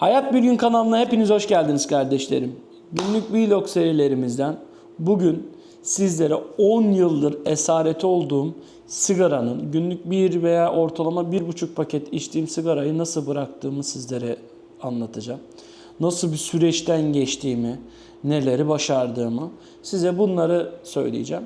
Hayat Bir Gün kanalına hepiniz hoş geldiniz kardeşlerim. Günlük vlog serilerimizden bugün sizlere 10 yıldır esareti olduğum sigaranın günlük bir veya ortalama bir buçuk paket içtiğim sigarayı nasıl bıraktığımı sizlere anlatacağım. Nasıl bir süreçten geçtiğimi, neleri başardığımı size bunları söyleyeceğim.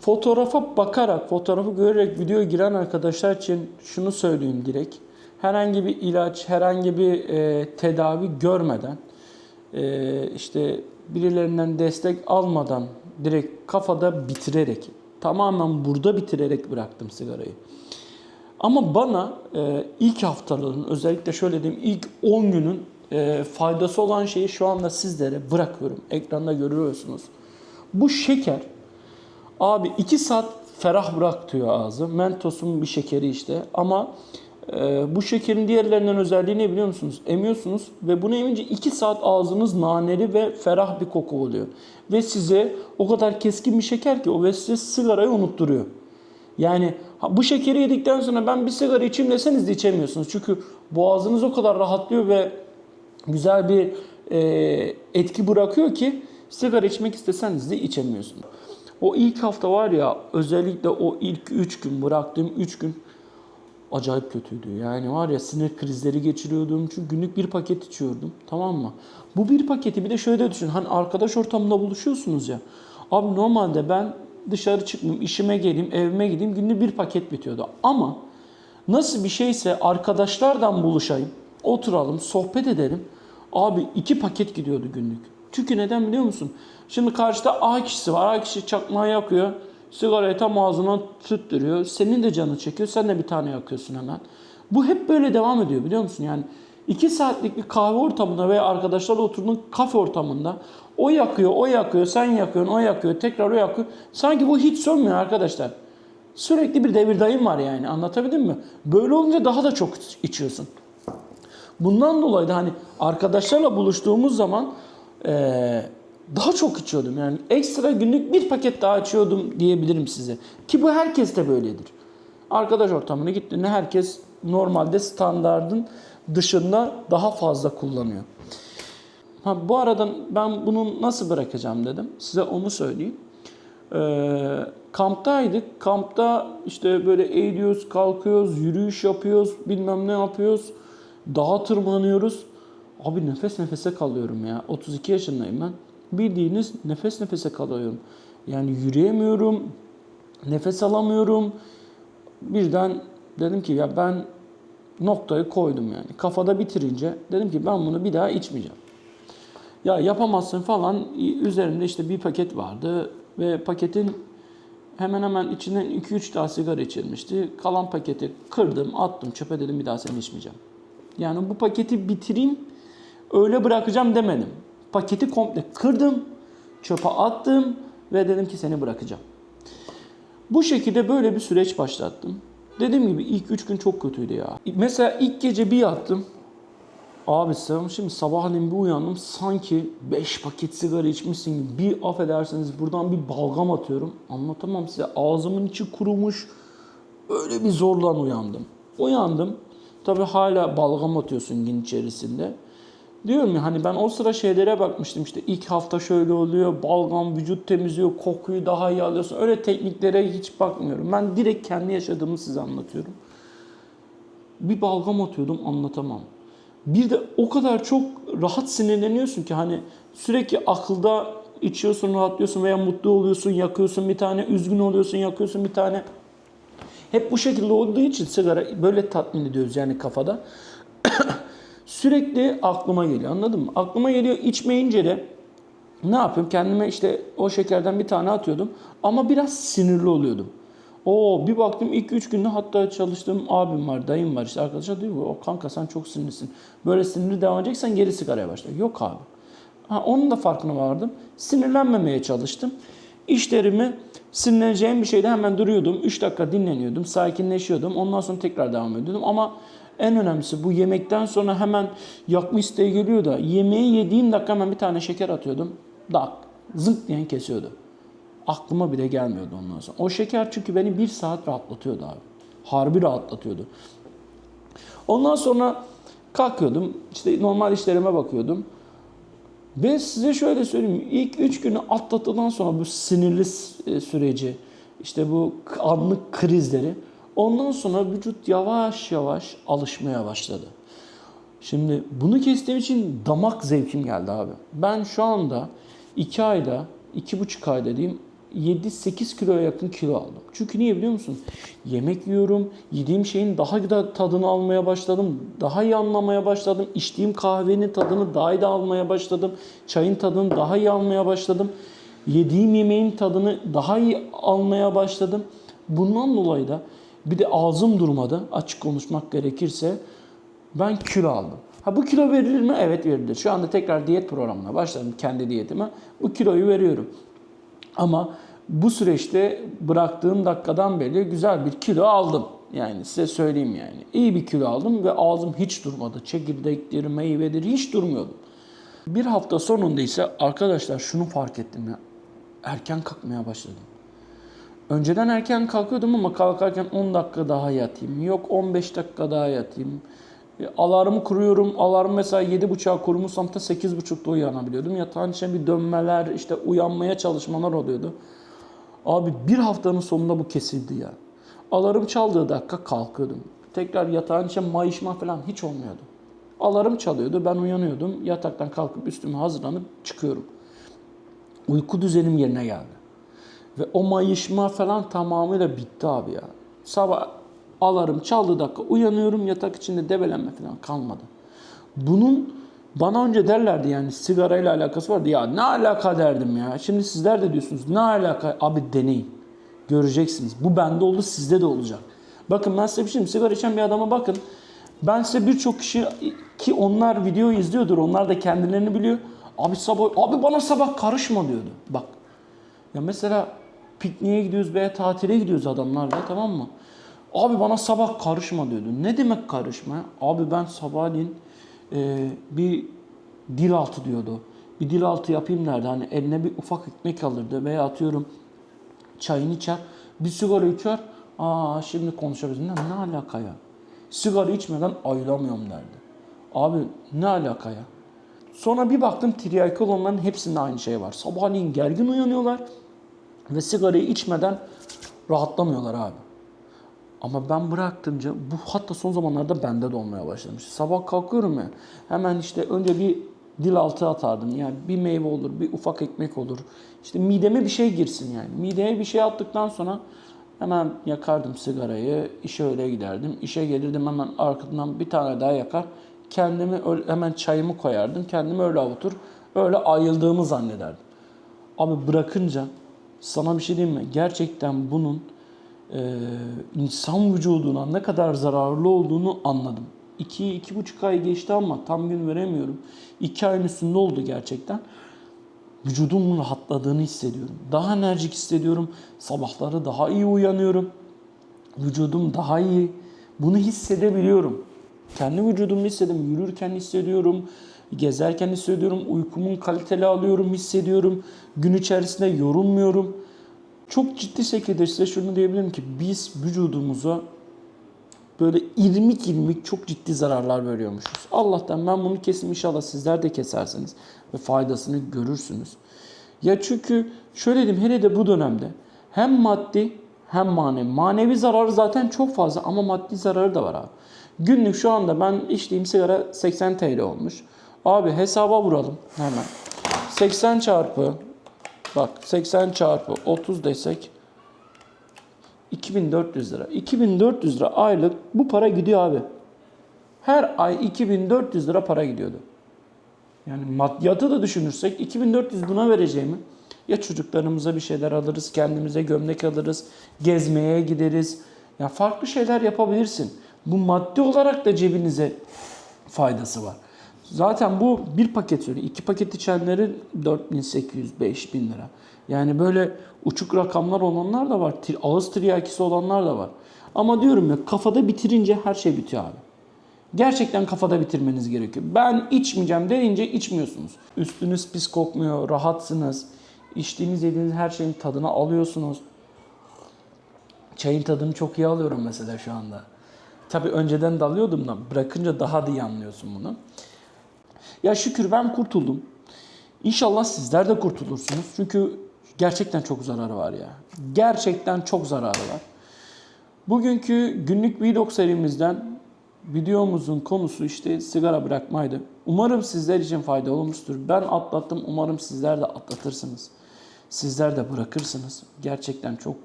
Fotoğrafa bakarak, fotoğrafı görerek videoya giren arkadaşlar için şunu söyleyeyim direkt. Herhangi bir ilaç, herhangi bir e, tedavi görmeden, e, işte birilerinden destek almadan direkt kafada bitirerek, tamamen burada bitirerek bıraktım sigarayı. Ama bana e, ilk haftaların, özellikle şöyle diyeyim ilk 10 günün e, faydası olan şeyi şu anda sizlere bırakıyorum. Ekranda görüyorsunuz. Bu şeker Abi 2 saat ferah bırak diyor ağzı. Mentos'un bir şekeri işte. Ama e, bu şekerin diğerlerinden özelliği ne biliyor musunuz? Emiyorsunuz ve bunu emince 2 saat ağzınız naneli ve ferah bir koku oluyor. Ve size o kadar keskin bir şeker ki o ve size sigarayı unutturuyor. Yani bu şekeri yedikten sonra ben bir sigara içeyim deseniz de içemiyorsunuz. Çünkü boğazınız o kadar rahatlıyor ve güzel bir e, etki bırakıyor ki sigara içmek isteseniz de içemiyorsunuz. O ilk hafta var ya özellikle o ilk 3 gün bıraktığım 3 gün acayip kötüydü. Yani var ya sinir krizleri geçiriyordum. Çünkü günlük bir paket içiyordum. Tamam mı? Bu bir paketi bir de şöyle düşün. Hani arkadaş ortamında buluşuyorsunuz ya. Abi normalde ben dışarı çıkmayayım, işime geleyim, evime gideyim. Günlük bir paket bitiyordu. Ama nasıl bir şeyse arkadaşlardan buluşayım, oturalım, sohbet edelim. Abi iki paket gidiyordu günlük. Çünkü neden biliyor musun? Şimdi karşıda A kişisi var. A kişi çakmağı yakıyor. Sigarayı tam ağzına tüttürüyor. Senin de canı çekiyor. Sen de bir tane yakıyorsun hemen. Bu hep böyle devam ediyor biliyor musun? Yani iki saatlik bir kahve ortamında veya arkadaşlarla oturduğun kafe ortamında o yakıyor, o yakıyor, sen yakıyorsun, o yakıyor, tekrar o yakıyor. Sanki bu hiç sönmüyor arkadaşlar. Sürekli bir devirdayım var yani anlatabildim mi? Böyle olunca daha da çok içiyorsun. Bundan dolayı da hani arkadaşlarla buluştuğumuz zaman eee, daha çok içiyordum. Yani ekstra günlük bir paket daha içiyordum diyebilirim size. Ki bu herkes de böyledir. Arkadaş ortamına gittiğinde herkes normalde standardın dışında daha fazla kullanıyor. Ha, bu arada ben bunu nasıl bırakacağım dedim. Size onu söyleyeyim. Ee, kamptaydık. Kampta işte böyle eğiliyoruz, kalkıyoruz, yürüyüş yapıyoruz, bilmem ne yapıyoruz. Dağa tırmanıyoruz. Abi nefes nefese kalıyorum ya. 32 yaşındayım ben. Bildiğiniz nefes nefese kalıyorum. Yani yürüyemiyorum, nefes alamıyorum. Birden dedim ki ya ben noktayı koydum yani. Kafada bitirince dedim ki ben bunu bir daha içmeyeceğim. Ya yapamazsın falan. Üzerinde işte bir paket vardı ve paketin hemen hemen içinden 2-3 daha sigara içilmişti. Kalan paketi kırdım, attım çöpe dedim bir daha seni içmeyeceğim. Yani bu paketi bitireyim, öyle bırakacağım demedim. Paketi komple kırdım, çöpe attım ve dedim ki seni bırakacağım. Bu şekilde böyle bir süreç başlattım. Dediğim gibi ilk 3 gün çok kötüydü ya. Mesela ilk gece bir yattım. Abi sen şimdi sabahleyin bir uyandım sanki 5 paket sigara içmişsin gibi bir affedersiniz buradan bir balgam atıyorum. Anlatamam size ağzımın içi kurumuş. Öyle bir zorlan uyandım. Uyandım. Tabi hala balgam atıyorsun gün içerisinde. Diyorum ya hani ben o sıra şeylere bakmıştım işte ilk hafta şöyle oluyor, balgam vücut temizliyor, kokuyu daha iyi alıyorsun. Öyle tekniklere hiç bakmıyorum. Ben direkt kendi yaşadığımı size anlatıyorum. Bir balgam atıyordum anlatamam. Bir de o kadar çok rahat sinirleniyorsun ki hani sürekli akılda içiyorsun, rahatlıyorsun veya mutlu oluyorsun, yakıyorsun bir tane, üzgün oluyorsun, yakıyorsun bir tane. Hep bu şekilde olduğu için sigara böyle tatmin ediyoruz yani kafada. Sürekli aklıma geliyor anladın mı? Aklıma geliyor içmeyince de ne yapıyorum? Kendime işte o şekerden bir tane atıyordum ama biraz sinirli oluyordum. O bir baktım ilk üç günde hatta çalıştığım abim var, dayım var işte arkadaşlar diyor o kanka sen çok sinirlisin. Böyle sinirli devam edeceksen geri sigaraya başla. Yok abi. Ha, onun da farkına vardım. Sinirlenmemeye çalıştım. İşlerimi sinirleneceğim bir şeyde hemen duruyordum. 3 dakika dinleniyordum, sakinleşiyordum. Ondan sonra tekrar devam ediyordum. Ama en önemlisi bu yemekten sonra hemen yakma isteği geliyor da yemeği yediğim dakika hemen bir tane şeker atıyordum. Dak, zınk diyen kesiyordu. Aklıma bile gelmiyordu ondan sonra. O şeker çünkü beni bir saat rahatlatıyordu abi. Harbi rahatlatıyordu. Ondan sonra Kalkıyordum. işte normal işlerime bakıyordum. Ve size şöyle söyleyeyim. ilk 3 günü atlattıktan sonra bu sinirli e, süreci, işte bu anlık krizleri ondan sonra vücut yavaş yavaş alışmaya başladı. Şimdi bunu kestiğim için damak zevkim geldi abi. Ben şu anda 2 ayda, 2,5 ayda diyeyim 7-8 kiloya yakın kilo aldım. Çünkü niye biliyor musun? Yemek yiyorum, yediğim şeyin daha da tadını almaya başladım. Daha iyi anlamaya başladım. İçtiğim kahvenin tadını daha iyi de almaya başladım. Çayın tadını daha iyi almaya başladım. Yediğim yemeğin tadını daha iyi almaya başladım. Bundan dolayı da bir de ağzım durmadı açık konuşmak gerekirse. Ben kilo aldım. Ha bu kilo verilir mi? Evet verilir. Şu anda tekrar diyet programına başladım kendi diyetime. Bu kiloyu veriyorum. Ama bu süreçte bıraktığım dakikadan beri güzel bir kilo aldım. Yani size söyleyeyim yani. İyi bir kilo aldım ve ağzım hiç durmadı. Çekirdektir, meyvedir hiç durmuyordu. Bir hafta sonunda ise arkadaşlar şunu fark ettim ya. Erken kalkmaya başladım. Önceden erken kalkıyordum ama kalkarken 10 dakika daha yatayım. Yok 15 dakika daha yatayım. E, Alarmı kuruyorum. Alarm mesela 7.30'a kurmuşsam da 8.30'da uyanabiliyordum. Yatağın içine bir dönmeler, işte uyanmaya çalışmalar oluyordu. Abi bir haftanın sonunda bu kesildi ya. Alarm çaldığı dakika kalkıyordum. Tekrar yatağın içine mayışma falan hiç olmuyordu. Alarm çalıyordu, ben uyanıyordum. Yataktan kalkıp üstüme hazırlanıp çıkıyorum. Uyku düzenim yerine geldi. Ve o mayışma falan tamamıyla bitti abi ya. Sabah alarm çaldığı dakika uyanıyorum yatak içinde debelenme falan kalmadı. Bunun bana önce derlerdi yani sigarayla alakası vardı. Ya ne alaka derdim ya. Şimdi sizler de diyorsunuz ne alaka? Abi deneyin. Göreceksiniz. Bu bende oldu sizde de olacak. Bakın ben size bir şey diyeyim. Sigara içen bir adama bakın. Ben size birçok kişi ki onlar video izliyordur. Onlar da kendilerini biliyor. Abi sabah abi bana sabah karışma diyordu. Bak ya mesela pikniğe gidiyoruz veya tatile gidiyoruz adamlarla tamam mı? Abi bana sabah karışma diyordu. Ne demek karışma? Abi ben sabahleyin e, bir dil altı diyordu. Bir dil altı yapayım derdi. Hani eline bir ufak ekmek alırdı veya atıyorum çayını içer. Bir sigara içer. Aa şimdi konuşabiliriz. Ne, ne alaka ya? Sigara içmeden ayılamıyorum derdi. Abi ne alaka ya? Sonra bir baktım tiryaki olanların hepsinde aynı şey var. Sabahleyin gergin uyanıyorlar ve sigarayı içmeden rahatlamıyorlar abi. Ama ben bıraktımca bu hatta son zamanlarda bende de olmaya başlamış. Sabah kalkıyorum ya hemen işte önce bir dil altı atardım. Yani bir meyve olur, bir ufak ekmek olur. İşte mideme bir şey girsin yani. Mideye bir şey attıktan sonra hemen yakardım sigarayı. işe öyle giderdim. İşe gelirdim hemen arkadan bir tane daha yakar. Kendimi öyle, hemen çayımı koyardım. Kendimi öyle avutur. Öyle ayıldığımı zannederdim. Abi bırakınca sana bir şey diyeyim mi? Gerçekten bunun e, insan vücuduna ne kadar zararlı olduğunu anladım. 2 iki, buçuk ay geçti ama tam gün veremiyorum. 2 ayın üstünde oldu gerçekten. Vücudumun rahatladığını hissediyorum. Daha enerjik hissediyorum. Sabahları daha iyi uyanıyorum. Vücudum daha iyi. Bunu hissedebiliyorum. Kendi vücudumu hissediyorum. Yürürken hissediyorum. Gezerken hissediyorum. Uykumun kaliteli alıyorum, hissediyorum. Gün içerisinde yorulmuyorum. Çok ciddi şekilde size şunu diyebilirim ki biz vücudumuza böyle irmik irmik çok ciddi zararlar veriyormuşuz. Allah'tan ben bunu kesim inşallah sizler de kesersiniz ve faydasını görürsünüz. Ya çünkü şöyle diyeyim hele de bu dönemde hem maddi hem manevi. Manevi zararı zaten çok fazla ama maddi zararı da var abi. Günlük şu anda ben içtiğim sigara 80 TL olmuş. Abi hesaba vuralım hemen. 80 çarpı bak 80 çarpı 30 desek 2400 lira. 2400 lira aylık bu para gidiyor abi. Her ay 2400 lira para gidiyordu. Yani maddiyatı da düşünürsek 2400 buna vereceğimi ya çocuklarımıza bir şeyler alırız, kendimize gömlek alırız, gezmeye gideriz. Ya farklı şeyler yapabilirsin. Bu maddi olarak da cebinize faydası var. Zaten bu bir paket söylüyor. İki paket içenlerin 4800, 5000 lira. Yani böyle uçuk rakamlar olanlar da var. Ağız tiryakisi olanlar da var. Ama diyorum ya kafada bitirince her şey bitiyor abi. Gerçekten kafada bitirmeniz gerekiyor. Ben içmeyeceğim deyince içmiyorsunuz. Üstünüz pis kokmuyor, rahatsınız. İçtiğiniz yediğiniz her şeyin tadını alıyorsunuz. Çayın tadını çok iyi alıyorum mesela şu anda. Tabii önceden dalıyordum da bırakınca daha da iyi anlıyorsun bunu. Ya şükür ben kurtuldum. İnşallah sizler de kurtulursunuz. Çünkü gerçekten çok zararı var ya. Gerçekten çok zararı var. Bugünkü günlük vlog serimizden videomuzun konusu işte sigara bırakmaydı. Umarım sizler için faydalı olmuştur. Ben atlattım. Umarım sizler de atlatırsınız. Sizler de bırakırsınız. Gerçekten çok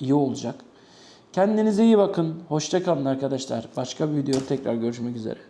iyi olacak. Kendinize iyi bakın. Hoşça kalın arkadaşlar. Başka bir videoda tekrar görüşmek üzere.